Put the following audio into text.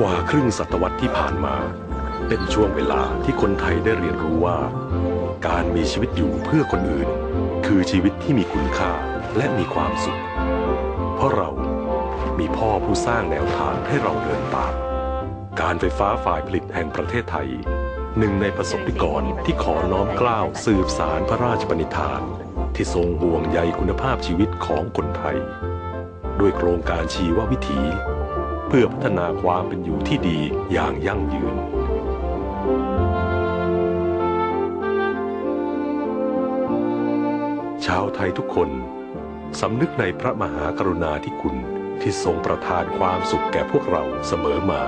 กว่าครึ่งศตวรรษที่ผ่านมา เป็นช่วงเวลาที่คนไทยได้เรียนรู้ว่า การมีชีวิตอยู่เพื่อคนอื่น คือชีวิตที่มีคุณค่าและมีความสุข เพราะเรามีพ่อผู้สร้างแนวทางให้เราเดินตาม การไฟฟ้าฝ่ายผลิตแห่งประเทศไทย หนึ่งในประสบนิกรที่ขอน้อมเกล้าวสืบสารพระราชปณิธาน ที่ทรงห่วงใยคุณภาพชีวิตของคนไทย ด้วยโครงการชีววิถี เพื่อพัฒนาความเป็นอยู่ที่ดีอย่างยั่งยืน ชาวไทยทุกคนสำนึกในพระมหากรุณาธิคุณที่ทรงประทานความสุขแก่พวกเราเสมอมา